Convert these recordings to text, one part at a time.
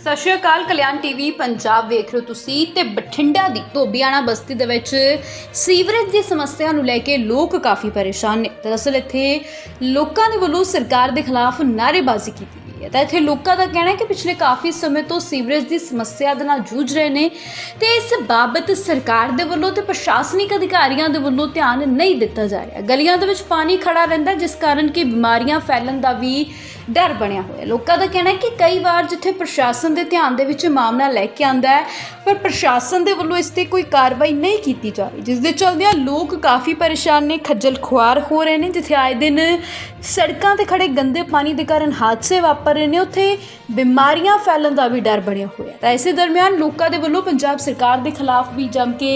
ਸਤਿ ਸ਼੍ਰੀ ਅਕਾਲ, ਕਲਿਆਣ ਟੀਵੀ ਪੰਜਾਬ ਵੇਖ ਰਹੇ ਹੋ ਤੁਸੀਂ ਤੇ ਬਠਿੰਡਾ ਦੀ ਧੋਬੀਆਣਾ ਬਸਤੀ ਦੇ ਵਿੱਚ ਸੀਵਰੇਜ ਦੀ ਸਮੱਸਿਆ ਨੂੰ ਲੈ ਕੇ ਲੋਕ ਕਾਫੀ ਪਰੇਸ਼ਾਨ ਨੇ। ਦਰਅਸਲ ਇੱਥੇ ਲੋਕਾਂ ਦੇ ਵੱਲੋਂ ਸਰਕਾਰ ਦੇ ਖਿਲਾਫ ਨਾਅਰੇਬਾਜ਼ੀ ਕੀਤੀ। ਗਈ ਹੈ। ਤਾਂ ਇੱਥੇ ਲੋਕਾਂ ਦਾ ਕਹਿਣਾ ਹੈ ਕਿ ਪਿਛਲੇ ਕਾਫੀ ਸਮੇਂ ਤੋਂ ਸੀਵਰੇਜ ਦੀ ਸਮੱਸਿਆ ਦੇ ਨਾਲ ਜੂਝ ਰਹੇ ਨੇ ਤੇ ਇਸ ਬਾਬਤ ਸਰਕਾਰ ਦੇ ਵੱਲੋਂ ਤੇ ਪ੍ਰਸ਼ਾਸਨਿਕ ਅਧਿਕਾਰੀਆਂ ਦੇ ਵੱਲੋਂ ਧਿਆਨ ਨਹੀਂ ਦਿੱਤਾ ਜਾ ਰਿਹਾ। ਗਲੀਆਂ ਦੇ ਵਿੱਚ ਪਾਣੀ ਖੜਾ ਰਹਿੰਦਾ ਜਿਸ ਕਾਰਨ ਕਿ ਬਿਮਾਰੀਆਂ ਫੈਲਣ ਦਾ ਵੀ ਡਰ ਬਣਿਆ ਹੋਇਆ ਲੋਕਾਂ ਦਾ ਕਹਿਣਾ ਹੈ ਕਿ ਕਈ ਵਾਰ ਜਿੱਥੇ ਪ੍ਰਸ਼ਾਸਨ ਦੇ ਧਿਆਨ ਦੇ ਵਿੱਚ ਮਾਮਲਾ ਲੈ ਕੇ ਆਂਦਾ ਹੈ, ਪਰ ਪ੍ਰਸ਼ਾਸਨ ਦੇ ਵੱਲੋਂ ਇਸ ਤੇ ਕੋਈ ਕਾਰਵਾਈ ਨਹੀਂ ਕੀਤੀ ਜਾ ਰਹੀ, ਜਿਸ ਦੇ ਚਲਦਿਆਂ ਲੋਕ ਕਾਫੀ ਪਰੇਸ਼ਾਨ ਨੇ, ਖੱਜਲ ਖੁਆਰ ਹੋ ਰਹੇ ਨੇ, ਜਿੱਥੇ ਆਏ ਦਿਨ ਸੜਕਾਂ ਤੇ ਖੜੇ ਗੰਦੇ ਪਾਣੀ ਦੇ ਕਾਰਨ ਹਾਦਸੇ ਵਾਪਰ ਰਹੇ ਨੇ ਉੱਥੇ ਬਿਮਾਰੀਆਂ ਫੈਲਣ ਦਾ ਵੀ ਡਰ ਬਣਿਆ ਹੋਇਆ। ਤਾਂ ਇਸੇ ਦਰਮਿਆਨ ਲੋਕਾਂ ਦੇ ਵੱਲੋਂ ਪੰਜਾਬ ਸਰਕਾਰ ਦੇ ਖਿਲਾਫ ਵੀ ਜੰਮ ਕੇ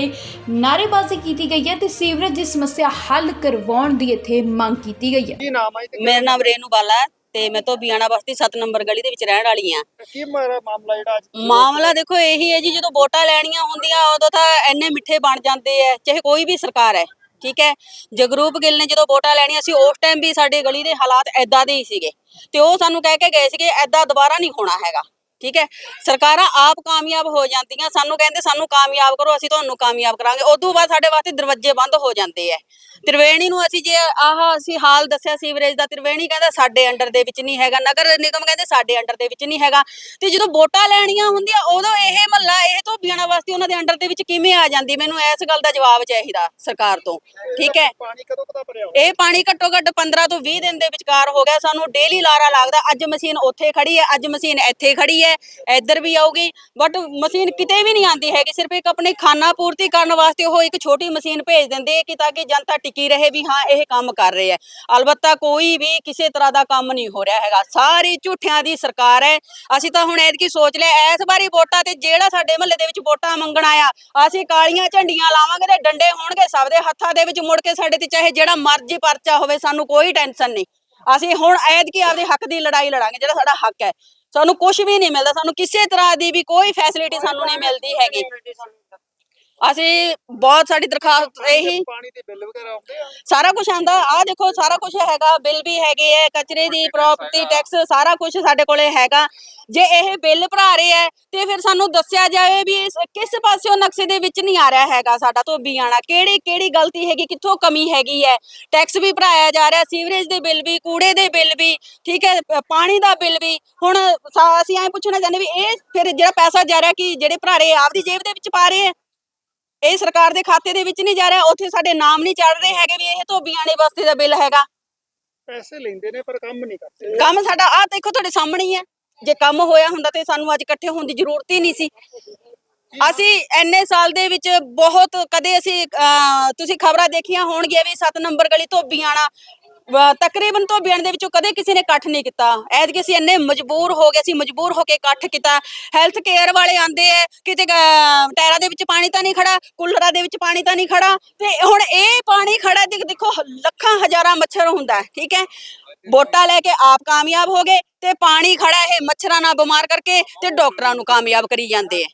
ਨਾਅਰੇਬਾਜ਼ੀ ਕੀਤੀ ਗਈ ਹੈ ਤੇ ਸੀਵਰੇਜ ਦੀ ਸਮੱਸਿਆ ਹੱਲ ਕਰਵਾਉਣ ਦੀ ਇੱਥੇ ਮੰਗ ਕੀਤੀ ਗਈ ਹੈ। ਕੀ ਨਾਮ ਹੈ ਜੀ ਤੇ ਮੇਰਾ ਨਾਮ ਰੇਨੂ ਬਾਲਾ ਹੈ ਤੇ ਮੈਂ ਤੋਂ ਬੀਆਣਾ ਬਸਤੀ 7 ਨੰਬਰ ਗਲੀ ਦੇ ਵਿੱਚ ਰਹਿਣ ਵਾਲੀ ਆ ਕੀ ਮਾਰਾ ਮਾਮਲਾ ਜਿਹੜਾ ਅੱਜ ਮਾਮਲਾ ਦੇਖੋ ਇਹੀ ਹੈ ਜੀ ਜਦੋਂ ਵੋਟਾਂ ਲੈਣੀਆਂ ਹੁੰਦੀਆਂ ਉਦੋਂ ਤਾਂ ਇੰਨੇ ਮਿੱਠੇ ਬਣ ਜਾਂਦੇ ਆ ਚਾਹੇ ਕੋਈ ਵੀ ਸਰਕਾਰ ਹੈ। ਠੀਕ ਹੈ? ਜਗਰੂਪ ਗਿੱਲ ਨੇ ਜਦੋਂ ਵੋਟਾਂ ਲੈਣੀਆਂ ਸੀ, ਉਸ ਟਾਈਮ ਵੀ ਸਾਡੇ ਗਲੀ ਦੇ ਹਾਲਾਤ ਐਦਾਂ ਦੇ ਹੀ ਸੀਗੇ। ਤੇ ਉਹ ਸਾਨੂੰ ਕਹਿ ਕੇ ਗਏ ਸੀਗੇ ਐਦਾਂ ਦੁਬਾਰਾ ਨਹੀਂ ਹੋਣਾ ਹੈਗਾ। ਠੀਕ ਹੈ? ਸਰਕਾਰਾਂ ਆਪ ਕਾਮਯਾਬ ਹੋ ਜਾਂਦੀਆਂ ਸਾਨੂੰ ਕਹਿੰਦੇ ਸਾਨੂੰ ਕਾਮਯਾਬ ਕਰੋ ਅਸੀਂ ਤੁਹਾਨੂੰ ਕਾਮਯਾਬ ਕਰਾਂਗੇ। ਉਦੋਂ ਬਾਅਦ ਸਾਡੇ ਵਾਸਤੇ ਦਰਵਾਜ਼ੇ ਬੰਦ ਹੋ ਜਾਂਦੇ ਆ। ਤ੍ਰਿਵੇਣੀ ਨੂੰ ਅਸੀਂ ਜੇ ਆਹ ਅਸੀਂ ਹਾਲ ਦੱਸਿਆ ਸੀਵਰੇਜ ਦਾ ਤ੍ਰਿਵੇਣੀ ਕਹਿੰਦਾ ਸਾਡੇ ਅੰਡਰ ਦੇ ਵਿੱਚ ਨਹੀਂ ਹੈਗਾ ਨਗਰ ਨਿਗਮ ਕਹਿੰਦੇ ਸਾਡੇ ਅੰਡਰ ਦੇ ਵਿੱਚ ਨਹੀਂ ਹੈਗਾ। ਤੇ ਜਦੋਂ ਵੋਟਾਂ ਲੈਣੀਆਂ ਹੁੰਦੀਆਂ ਉਦੋਂ ਇਹ ਮਹੱਲਾ ਇਹ ਤੋਂ ਬਿਆਣਾ ਵਾਸਤੇ ਉਹਨਾਂ ਦੇ ਅੰਡਰ ਦੇ ਵਿੱਚ ਕਿਵੇਂ ਆ ਜਾਂਦੀ? ਮੈਨੂੰ ਇਸ ਗੱਲ ਦਾ ਜਵਾਬ ਚਾਹੀਦਾ ਸਰਕਾਰ ਤੋਂ ਠੀਕ ਹੈ? ਪਾਣੀ ਕਦੋਂ ਕਦਾ ਭਰਿਆ ਹੋਇਆ? ਇਹ ਪਾਣੀ ਘੱਟੋ ਘੱਟ 15 ਤੋਂ 20 ਦਿਨ ਦੇ ਵਿਚਕਾਰ ਹੋ ਗਿਆ ਸਾਨੂੰ ਡੇਲੀ ਲਾਰਾ ਲੱਗਦਾ ਅੱਜ ਮਸ਼ੀਨ ਉੱਥੇ ਖੜੀ ਹੈ ਅੱਜ ਮਸ਼ੀਨ ਇੱਥੇ ਖੜੀ ਹੈ। ਇੱਧਰ ਵੀ ਆਊਗੀ ਬਟ ਮਸ਼ੀਨ ਕਿਤੇ ਵੀ ਨਹੀਂ ਆਉਂਦੀ ਹੈਗੀ, ਸਿਰਫ ਇੱਕ ਆਪਣੇ ਖਾਨਾ ਪੂਰਤੀ ਕਰਨ ਵਾਸਤੇ ਉਹ ਇੱਕ ਛੋਟੀ ਮਸ਼ੀਨ ਭੇਜ ਦਿੰਦੇ ਕਿ ਤਾਂ ਕਿ ਜਨਤਾ ਟਿਕੀ ਰਹੇ ਵੀ ਹਾਂ, ਇਹ ਕੰਮ ਕਰ ਰਹੇ ਹੈ। ਅਲਬੱਤਾ ਕੋਈ ਵੀ ਕਿਸੇ ਤਰ੍ਹਾਂ ਦਾ ਕੰਮ ਨਹੀਂ ਹੋ ਰਿਹਾ ਹੈਗਾ। ਸਾਰੀ ਝੂਠਿਆਂ ਦੀ ਸਰਕਾਰ ਹੈ। ਅਸੀਂ ਤਾਂ ਹੁਣ ਐਤਕੀ ਸੋਚ ਲਿਆ ਇਸ ਵਾਰੀ ਵੋਟਾਂ ਤੇ ਜਿਹੜਾ ਸਾਡੇ ਮਹੱਲੇ ਦੇ ਵਿੱਚ ਵੋਟਾਂ ਮੰਗਣ ਆਇਆ, ਅਸੀਂ ਕਾਲੀਆਂ ਝੰਡੀਆਂ ਲਾਵਾਂਗੇ ਤੇ ਡੰਡੇ ਹੋਣਗੇ ਸਭ ਦੇ ਹੱਥਾਂ ਦੇ ਵਿੱਚ ਮੁੜ ਕੇ ਸਾਡੇ ਤੇ ਚਾਹੇ ਜਿਹੜਾ ਮਰਜ਼ੀ ਪਰਚਾ ਹੋਵੇ, ਸਾਨੂੰ ਕੋਈ ਟੈਨਸ਼ਨ ਨਹੀਂ। ਅਸੀਂ ਹੁਣ ਐਤਕੀ ਆਪਦੇ ਹੱਕ ਦੀ ਲੜਾਈ ਲੜਾਂਗੇ, ਜਿਹੜਾ ਸਾਡਾ ਹੱਕ ਹੈ। ਸਾਨੂੰ ਕੁਝ ਵੀ ਨਹੀਂ ਮਿਲਦਾ, ਸਾਨੂੰ ਕਿਸੇ ਤਰ੍ਹਾਂ ਦੀ ਵੀ ਕੋਈ ਫੈਸਿਲਿਟੀ ਸਾਨੂੰ ਨਹੀਂ ਮਿਲਦੀ ਹੈਗੀ। ਅਸੀਂ ਬਹੁਤ ਸਾਡੀ ਦਰਖਾਸਤ ਇਹੀ ਪਾਣੀ ਦੇ ਬਿੱਲ ਵਗੈਰਾ ਆਉਂਦੇ ਆ? ਸਾਰਾ ਕੁਝ ਆਂਦਾ ਆ ਦੇਖੋ ਸਾਰਾ ਕੁਝ ਹੈਗਾ। ਬਿੱਲ ਵੀ ਹੈਗੇ ਹੈ ਕਚਰੇ ਦੀ ਪ੍ਰਾਪਰਟੀ ਟੈਕਸ ਸਾਰਾ। ਕੁਝ ਸਾਡੇ ਕੋਲੇ ਹੈਗਾ। ਜੇ ਇਹ ਬਿੱਲ ਭਰਾ ਰਹੇ ਹੈ ਤੇ ਫਿਰ ਸਾਨੂੰ ਦੱਸਿਆ ਜਾਵੇ ਵੀ ਇਸ ਕਿਸ ਪਾਸਿਓਂ ਨਕਸ਼ੇ ਦੇ ਵਿੱਚ ਨਹੀਂ ਆ ਰਿਹਾ ਹੈਗਾ ਸਾਡਾ ਧੋਬੀ ਆਣਾ ਕਿਹੜੀ ਕਿਹੜੀ ਗਲਤੀ ਹੈਗੀ ਕਿੱਥੋਂ ਕਮੀ ਹੈਗੀ ਹੈ? ਟੈਕਸ ਵੀ ਭਰਾਇਆ ਜਾ ਰਿਹਾ ਸੀਵਰੇਜ ਦੇ ਬਿੱਲ ਵੀ ਕੂੜੇ ਦੇ ਬਿੱਲ ਵੀ ਠੀਕ ਪ- ਪਾਣੀ ਦਾ ਬਿੱਲ ਵੀ। ਹੁਣ ਅਸੀਂ ਐਂ ਪੁੱਛਣਾ ਚਾਹੁੰਦੇ ਵੀ ਇਹ ਫਿਰ ਜਿਹੜਾ ਪੈਸਾ ਜਾ ਰਿਹਾ ਕਿ ਜਿਹੜੇ ਭਰਾ ਰਹੇ ਆਪਦੀ ਜੇਬ ਦੇ ਵਿੱਚ ਪਾ ਰਹੇ ਹੈ ਇਹ ਸਰਕਾਰ ਦੇ ਖਾਤੇ ਦੇ ਵਿੱਚ ਨਹੀਂ ਜਾ ਰਿਹਾ ਉੱਥੇ ਸਾਡੇ ਨਾਮ ਨਹੀਂ ਚੜ ਰਹੇ ਹੈਗੇ ਵੀ ਇਹ ਧੋਬੀਆਂ ਦੇ ਬਸਤੀ ਦਾ ਬਿੱਲ ਹੈਗਾ। ਪੈਸੇ ਲੈਂਦੇ ਨੇ ਪਰ ਕੰਮ ਨਹੀਂ ਕਰਦੇ। ਕੰਮ ਸਾਡਾ ਆਹ ਦੇਖੋ ਤੁਹਾਡੇ ਸਾਹਮਣੇ ਹੀ ਹੈ। ਜੇ ਕੰਮ ਹੋਇਆ ਹੁੰਦਾ ਤੇ ਸਾਨੂੰ ਅੱਜ ਇਕੱਠੇ ਹੋਣ ਦੀ ਜ਼ਰੂਰਤ ਹੀ ਨਹੀਂ ਸੀ। ਅਸੀਂ ਐਨੇ ਸਾਲ ਦੇ ਵਿੱਚ ਬਹੁਤ ਕਦੇ ਅਸੀਂ ਤੁਸੀਂ ਖਬਰਾਂ ਦੇਖੀਆਂ ਹੋਣਗੀਆਂ ਵੀ 7 ਨੰਬਰ ਗਲੀ ਧੋਬੀਆਣਾ ਵ- ਤਕਰੀਬਨ ਧੋਬੀਆਣ ਦੇ ਵਿੱਚੋਂ ਕਦੇ ਕਿਸੇ ਨੇ ਇਕੱਠ ਨਹੀਂ ਕੀਤਾ। ਐਤਕੀ ਅਸੀਂ ਇੰਨੇ ਮਜਬੂਰ ਹੋ ਗਏ, ਅਸੀਂ ਮਜਬੂਰ ਹੋ ਕੇ ਇਕੱਠ ਕੀਤਾ। ਹੈਲਥ ਕੇਅਰ ਵਾਲੇ ਆਂਦੇ ਐ, ਕਿਤੇ ਟਾਇਰਾਂ ਦੇ ਵਿੱਚ ਪਾਣੀ ਤਾਂ ਨਹੀਂ ਖੜਾ, ਕੂਲਰਾਂ ਦੇ ਵਿੱਚ ਪਾਣੀ ਤਾਂ ਨਹੀਂ ਖੜਾ। ਤੇ ਹੁਣ ਇਹ ਪਾਣੀ ਖੜਾ, ਦੇਖੋ ਲੱਖਾਂ ਹਜ਼ਾਰਾਂ ਮੱਛਰ ਹੁੰਦਾ, ਠੀਕ ਹੈ ਵੋਟਾਂ ਲੈ ਕੇ ਆਪ ਕਾਮਯਾਬ ਹੋ ਗਏ, ਤੇ ਪਾਣੀ ਖੜਾ ਇਹ ਮੱਛਰਾਂ ਨਾਲ ਬਿਮਾਰ ਕਰਕੇ ਤੇ ਡਾਕਟਰਾਂ ਨੂੰ ਕਾਮਯਾਬ ਕਰੀ ਜਾਂਦੇ ਐ।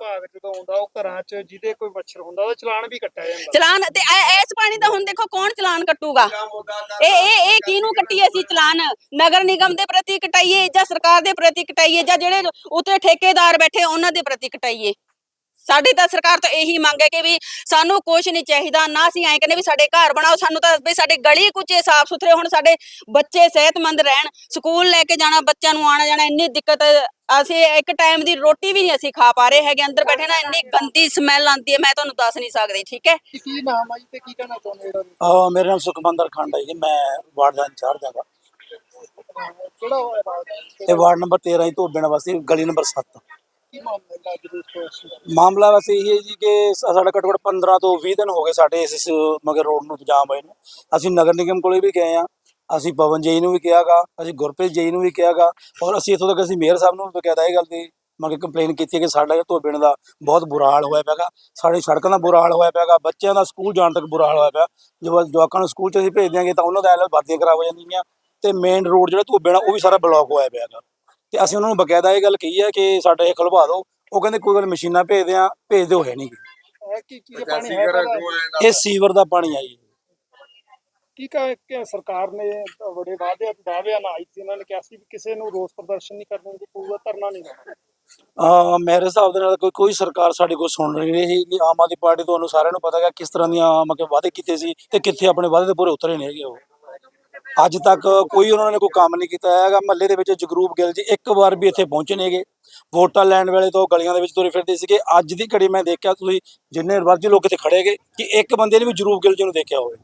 ਵਿਭਾਗ ਜਦੋਂ ਆਉਂਦਾ ਉਹ ਘਰਾਂ 'ਚ ਜਿਹਦੇ ਕੋਈ ਮੱਛਰ ਹੁੰਦਾ, ਉਹਦਾ ਚਲਾਨ ਵੀ ਕੱਟਿਆ ਜਾਂਦਾ। ਚਲਾਨ ਤੇ ਐ- ਇਸ ਪਾਣੀ ਦਾ ਹੁਣ ਦੇਖੋ ਕੌਣ ਚਲਾਨ ਕੱਟੂਗਾ? ਇਹ ਇਹ ਇਹ ਕਿਹਨੂੰ ਕੱਟੀਏ ਅਸੀਂ ਚਲਾਨ? ਨਗਰ ਨਿਗਮ ਦੇ ਪ੍ਰਤੀ ਕਟਾਈਏ ਜਾਂ ਸਰਕਾਰ ਦੇ ਪ੍ਰਤੀ ਕਟਾਈਏ ਜਾਂ ਜਿਹੜੇ ਉੱਤੇ ਠੇਕੇਦਾਰ ਬੈਠੇ ਉਹਨਾਂ ਦੇ ਪ੍ਰਤੀ ਕਟਾਈਏ? ਸਾਡੀ ਤਾਂ ਸਰਕਾਰ ਤੋਂ ਇਹੀ ਮੰਗ ਹੈ ਕਿ ਵੀ ਸਾਨੂੰ ਕੁਝ ਨਹੀਂ ਚਾਹੀਦਾ ਨਾ ਅਸੀਂ ਐਂ ਕਹਿੰਦੇ ਵੀ ਸਾਡੇ ਘਰ ਬਣਾਓ ਸਾਨੂੰ ਤਾਂ ਵੀ ਸਾਡੇ ਗਲੀ ਕੁਚੇ ਸਾਫ਼ ਸੁਥਰੇ ਹੁਣ ਸਾਡੇ ਬੱਚੇ ਸਿਹਤਮੰਦ ਰਹਿਣ ਸਕੂਲ ਲੈ ਕੇ ਜਾਣਾ ਬੱਚਿਆਂ ਨੂੰ ਆਣਾ ਜਾਣਾ ਇੰਨੀ ਦਿੱਕਤ ਅਸੀਂ ਇੱਕ ਟਾਈਮ ਦੀ ਰੋਟੀ ਵੀ ਨਹੀਂ ਅਸੀਂ ਖਾ ਪਾ ਰਹੇ ਹੈਗੇ ਅੰਦਰ ਬੈਠੇ ਨਾ ਇੰਨੀ ਗੰਦੀ ਸਮੈਲ ਆਉਂਦੀ ਹੈ ਮੈਂ ਤੁਹਾਨੂੰ ਦੱਸ ਨਹੀਂ ਸਕਦੀ ਠੀਕ ਹੈ? ਕੀ ਨਾਮ ਆ ਜੀ ਤੇ ਕੀ ਕਹਿਣਾ ਚਾਹੁੰਦੇ ਆ ਮੇਰਾ ਨਾਮ ਸੁਖਮੰਦਰ ਖੰਡ ਹੈ ਜੀ ਮੈਂ ਵਾਰਡ ਦਾ ਇੰਚਾਰਜ ਹਾਂ ਇਹ ਵਾਰਡ ਨੰਬਰ 13 ਹੀ ਧੋਬਣ ਵਾਸਤੇ ਗਲੀ ਨੰਬਰ 7 ਕੀ ਮਾਮਲਾ ਵੈਸੇ ਅੱਜ ਇਹ ਹੈ ਜੀ ਕਿ ਸਾਡਾ ਘੱਟੋ ਘੱਟ 15 ਤੋਂ 20 ਦਿਨ ਹੋ ਗਏ ਸਾਡੇ ਇਸ ਇਸ ਮਗਰ ਰੋਡ ਨੂੰ ਜਾਮ ਹੋਏ ਨੂੰ। ਅਸੀਂ ਨਗਰ ਨਿਗਮ ਕੋਲੇ ਵੀ ਗਏ ਆ ਅਸੀਂ ਪਵਨ ਜਈ ਨੂੰ ਵੀ ਕਿਹਾਗਾ, ਅਸੀਂ ਗੁਰਪ੍ਰੀਤ ਜੀ ਨੂੰ ਵੀ ਕਿਹਾਗਾ ਔਰ ਅਸੀਂ ਇੱਥੋਂ ਤੱਕ ਅਸੀਂ ਮੇਅਰ ਸਾਹਿਬ ਨੂੰ ਵੀ ਬਕਾਇਦਾ ਇਹ ਗੱਲ ਦੀ ਮਗੇ ਕੰਪਲੇਨ ਕੀਤੀ ਕਿ ਸਾਡਾ ਜਿਹੜਾ ਧੋਬਣ ਦਾ ਬਹੁਤ ਬੁਰਾ ਹਾਲ ਹੋਇਆ ਪਿਆਗਾ ਸਾਡੀ ਸੜਕਾਂ ਦਾ ਬੁਰਾ ਹਾਲ ਹੋਇਆ ਪਿਆਗਾ ਬੱਚਿਆਂ ਦਾ ਸਕੂਲ ਜਾਣ ਤੱਕ ਬੁਰਾ ਹਾਲ ਹੋਇਆ ਪਿਆ। ਜਦੋਂ ਜਵਾਕਾਂ ਨੂੰ ਸਕੂਲ 'ਚ ਅਸੀਂ ਭੇਜ ਦਿਆਂਗੇ ਤਾਂ ਉਹਨਾਂ ਦਾ ਹਾਲ ਵਰਦੀਆਂ ਖਰਾਬ ਹੋ ਜਾਂਦੀਆਂ। ਤੇ ਮੇਨ ਰੋਡ ਜਿਹੜਾ ਧੋਬੇ ਨਾਲ ਉਹ ਵੀ ਸਾਰਾ ਬਲੌਕ ਹੋਇਆ ਪਿਆਗਾ ਤੇ ਅਸੀਂ ਉਹਨਾਂ ਨੂੰ ਬਕਾਇਦਾ ਇਹ ਗੱਲ ਕਹੀ ਹੈ ਕਿ ਸਾਡਾ ਇਹ ਖੁਲਵਾ ਦਿਓ। ਉਹ ਕਹਿੰਦੇ ਕੋਈ ਗੱਲ ਮਸ਼ੀਨਾਂ ਭੇਜਦੇ ਆ ਭੇਜਦੇ ਹੋਏ ਨਹੀਂ ਹੈ ਕੀ ਕੀ ਪਾਣੀ ਹੈ ਕਾਹਦਾ? ਇਹ ਸੀਵਰ ਦਾ ਪਾਣੀ ਆ ਜੀ। ਕੀ ਕਹ ਕਿ ਸਰਕਾਰ ਨੇ ਬੜੇ ਵਾਅਦੇ ਦਾਅਵਿਆਂ ਨਾਲ ਆਈ ਸੀ ਉਹਨਾਂ ਨੇ ਕਿਹਾ ਸੀ ਵੀ ਕਿਸੇ ਨੂੰ ਰੋਸ ਪ੍ਰਦਰਸ਼ਨ ਨਹੀਂ ਕਰਨ ਦੀ ਪੂਰਾ ਧਰਨਾ ਨਹੀਂ ਕਰਨਾ। ਅਹ ਮੇਰੇ ਹਿਸਾਬ ਦੇ ਨਾਲ ਕੋਈ ਕੋਈ ਸਰਕਾਰ ਸਾਡੀ ਕੋਈ ਸੁਣ ਨਹੀਂ ਰਹੀ ਕਿ ਆਮ ਆਦਮੀ ਪਾਰਟੀ ਤੁਹਾਨੂੰ ਸਾਰਿਆਂ ਨੂੰ ਪਤਾ ਹੈ ਕਿਸ ਤਰ੍ਹਾਂ ਦੀਆਂ ਮਤਲਬ ਵਾਅਦੇ ਕੀਤੇ ਸੀ ਤੇ ਕਿੱਥੇ ਆਪਣੇ ਵਾਅਦੇ ਦੇ ਪੂਰੇ ਉਤਰੇ ਨਹੀਂ ਹੈਗੇ ਉਹ। ਅੱਜ ਤੱਕ ਕੋਈ ਉਹਨਾਂ ਨੇ ਕੋਈ ਕੰਮ ਨਹੀਂ ਕੀਤਾ। ਹੈਗਾ ਮਹੱਲੇ ਦੇ ਵਿੱਚ ਜਗਰੂਪ ਗਿੱਲ ਜੀ ਇੱਕ ਵਾਰ ਵੀ ਇੱਥੇ ਪਹੁੰਚੇ ਨੇਗੇ ਵੋਟਾਂ ਲੈਣ ਵੇਲੇ ਤੋਂ ਗਲੀਆਂ ਦੇ ਵਿੱਚ ਤੁਰੇ ਫਿਰਦੇ ਸੀਗੇ। ਅੱਜ ਦੀ ਘੜੀ ਮੈਂ ਦੇਖਿਆ ਤੁਸੀਂ ਜਿੰਨੇ ਮਰਜ਼ੀ ਲੋਕ ਇੱਥੇ ਖੜੇਗੇ ਕਿ ਇੱਕ ਬੰਦੇ ਨੇ ਵੀ ਜਗਰੂਪ ਗਿੱਲ ਜੀ ਨੂੰ ਦੇਖਿਆ ਹੋਵੇ।